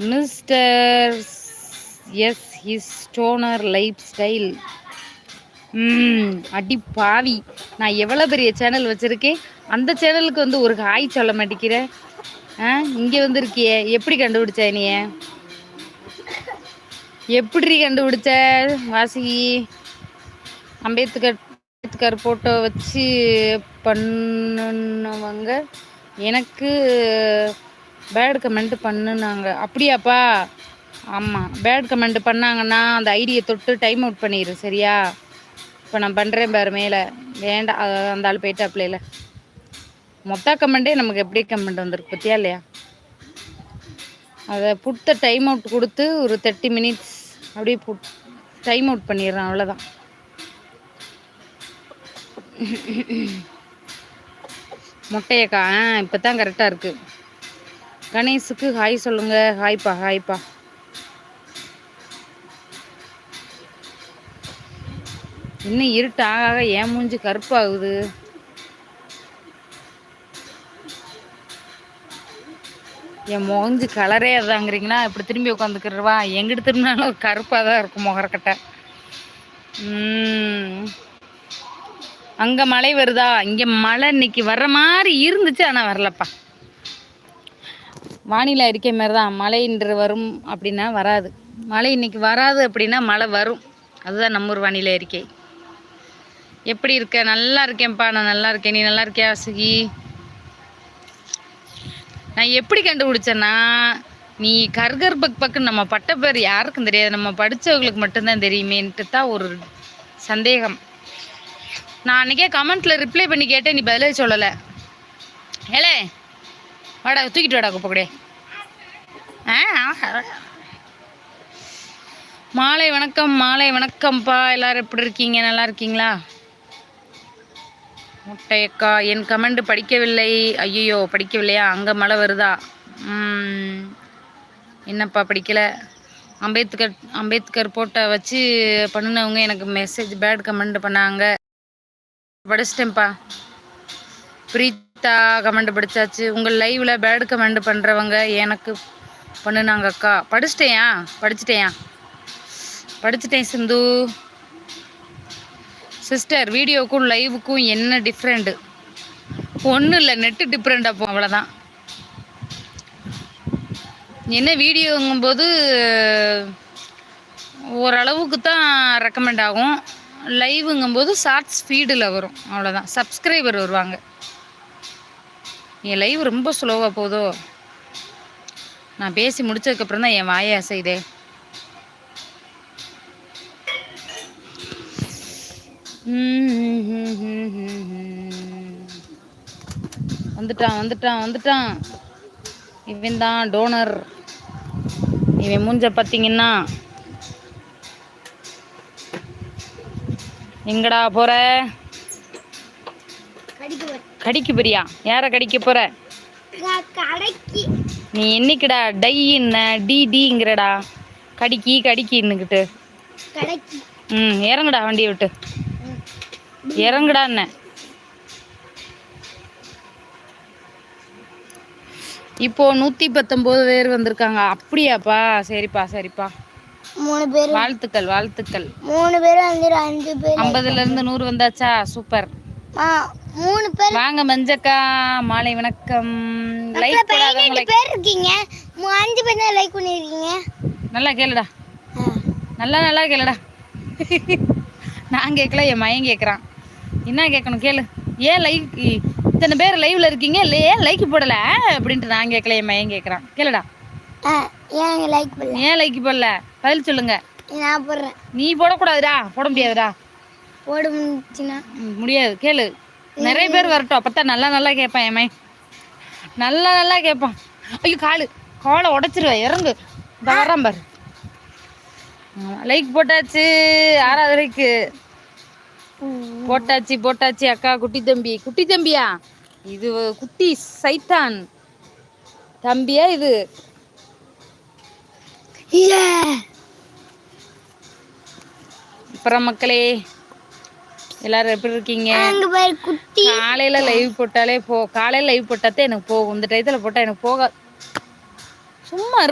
Mister S his stoner lifestyle அடி பாவி. நான் எவ்வளோ பெரிய சேனல் வச்சுருக்கேன்? அந்த சேனலுக்கு வந்து ஒரு ஹாய் சொல்ல மாட்டேங்கிறேன் ஆ இங்கே வந்திருக்கியே. எப்படி கண்டுபிடிச்ச நீ எப்படி கண்டுபிடிச்ச வாசகி அம்பேத்கர் அம்பேத்கர் ஃபோட்டோ வச்சு பண்ணுனவங்க எனக்கு பேட் கமெண்ட் பண்ணுனாங்க. அப்படியாப்பா? ஆமாம் பேட் கமெண்ட் பண்ணாங்கன்னா அந்த ஐடியை தொட்டு டைம் அவுட் பண்ணிடு சரியா? இப்போ நான் பண்ணுறேன் பாரு மேலே. வேண்டாம் அந்த ஆள் போயிட்டு அப்ளைல மொத்த கமெண்டே நமக்கு எப்படி கமெண்ட் வந்திருக்கு பத்தியா இல்லையா? அதை புட்ட டைம் அவுட் கொடுத்து ஒரு தேர்ட்டி மினிட்ஸ் அப்படியே புட் டைம் அவுட் பண்ணிடுறேன் அவ்வளோதான் முட்டையக்கா ஆ இப்போ தான் கரெக்டாக இருக்குது கணேஷுக்கு ஹாய் சொல்லுங்க. ஹாய்ப்பா ஹாய்ப்பா. இன்னும் இருட்டு ஆக ஆக ஏன் மூஞ்சி கருப்பாகுது. என் முகஞ்சு கலரே அதாங்கிறீங்களா? இப்படி திரும்பி உட்காந்துக்கிறவா எங்கிட்ட திரும்பினாலும் கருப்பாக தான் இருக்கும் முகரக்கட்டை. அங்கே மழை வருதா? இங்கே மழை இன்னைக்கு வர்ற மாதிரி இருந்துச்சு ஆனால் வரலப்பா. வானிலை அறிக்கை மாதிரி தான் மழை இன்று வரும் அப்படின்னா வராது. மழை இன்னைக்கு வராது அப்படின்னா மழை வரும். அதுதான் நம்ம ஊர் வானிலை அறிக்கை. எப்படி இருக்க? நல்லா இருக்கேன்ப்பா. நான் நல்லா இருக்கேன். நீ நல்லா இருக்கியா சுகி? நான் எப்படி கண்டுபிடிச்சேன்னா நீ கர்கர் பக் பக்குன்னு நம்ம பட்ட பேர் யாருக்கும் தெரியாது. நம்ம படித்தவங்களுக்கு மட்டும்தான் தெரியுமேன்ட்டு தான் ஒரு சந்தேகம். நான் அன்றைக்கே கமெண்ட்டில் ரிப்ளை பண்ணி கேட்டேன். நீ பதிலே சொல்லலை. ஏலே வாடா தூக்கிட்டு வாடா குப்பை கூடே ஆ மாலை வணக்கம் மாலை வணக்கம்ப்பா. எல்லாரும் எப்படி இருக்கீங்க? நல்லா இருக்கீங்களா? முட்டையக்கா என் கமெண்ட் படிக்கவில்லை. ஐயோ படிக்கவில்லையா? அங்கே மழை வருதா? என்னப்பா படிக்கல? அம்பேத்கர் அம்பேத்கர் போட்டை வச்சு பண்ணினவங்க எனக்கு மெசேஜ் பேட் கமெண்ட் பண்ணாங்க. படிச்சிட்டேன்ப்பா. கீதா கமெண்ட் படித்தாச்சு உங்கள் லைவில் பேட் கமெண்ட் பண்ணுறவங்க எனக்கு பண்ணுனாங்க அக்கா. படிச்சிட்டேயா? படிச்சிட்டேயா? படிச்சிட்டேன் சிந்து. சிஸ்டர் வீடியோக்கும் லைவுக்கும் என்ன டிஃப்ரெண்ட்டு ஒன்றும் இல்லை நெட்டு டிஃப்ரெண்ட் அப்போ அவ்வளோதான் என்ன வீடியோங்கும்போது ஓரளவுக்கு தான் ரெக்கமெண்ட் ஆகும். லைவுங்கும்போது ஷார்ட்ஸ் ஃபீடில் வரும். அவ்வளோதான் சப்ஸ்கிரைபர் வருவாங்க. என் லைவ் ரொம்ப ஸ்லோவாக போதோ? நான் பேசி முடிச்சதுக்கப்புறம் தான் என் வாயை அசைதே வந்துட்டான் வந்துட்டான் வந்துட்டான். இவன் தான் டோனர் இவன் மூஞ்ச பார்த்தீங்கன்னா எங்கடா போகிற கடிக்கு போறியா? யாரை கடிக்க போற? கடைக்கு. நீ என்னைக்குடா டை என்ன டி டிங்கிறடா? கடிக்கி கடைக்கு ம் இறங்குடா வண்டியை விட்டு. இறங்குடா என்ன? இப்போ நூற்றி பத்தொம்போது பேர் வந்திருக்காங்க. அப்படியாப்பா? சரிப்பா சரிப்பா. மூணு பேர். வாழ்த்துக்கள் வாழ்த்துக்கள். மூணு பேர் வந்து அஞ்சு பேர். ஐம்பதுல இருந்து நூறு வந்தாச்சா? சூப்பர். மூணு பேர். வாங்க மஞ்சக்கா மாலை வணக்கம். லைக் பதினெட்டு போடாதவங்களை பேர் இருக்கீங்க. அஞ்சு பேர் தான் லைக் பண்ணிருக்கீங்க. நல்லா கேளுடா. நல்லா நல்லா கேளுடா. நான் கேட்கல என் மயன் கேட்குறான். என்ன கேட்கணும் கேளு. ஏன் லைக் இத்தனை பேர் லைவ்ல இருக்கீங்க? இல்லை ஏன் லைக் போடல? அப்படின்ட்டு நான் கேட்கல என் மயன் கேட்குறான். கேளுடா. ஏன் லைக் பண்ணல ஏன் லைக் போடல? பதில் சொல்லுங்க. நான் போடுறேன். நீ போடக்கூடாதுடா. போட முடியாதுடா. போட முடிஞ்சுன்னா ம், முடியாது. கேளு. நிறைய பேர் வரட்டும். அப்பதான் நல்லா நல்லா கேட்பான் என் நல்லா நல்லா கேட்பான். ஐயோ காலு. காலை உடைச்சிருவேன் இறங்கு. வர்றான் பாரு. லைக் போட்டாச்சு. ஆறாவதுக்கு போட்டாச்சு போட்டாச்சு அக்கா குட்டி தம்பி. குட்டி தம்பியா? இது குட்டி சைத்தான். தம்பியா இது? அப்புறம் மக்களே எல்லாரும் எப்படி இருக்கீங்க காலையில லைவ் போட்டாலே போ காலையில லைவ் போட்டாதே எனக்கு போகும் இந்த டயத்துல போட்டா எனக்கு போக சும்மா.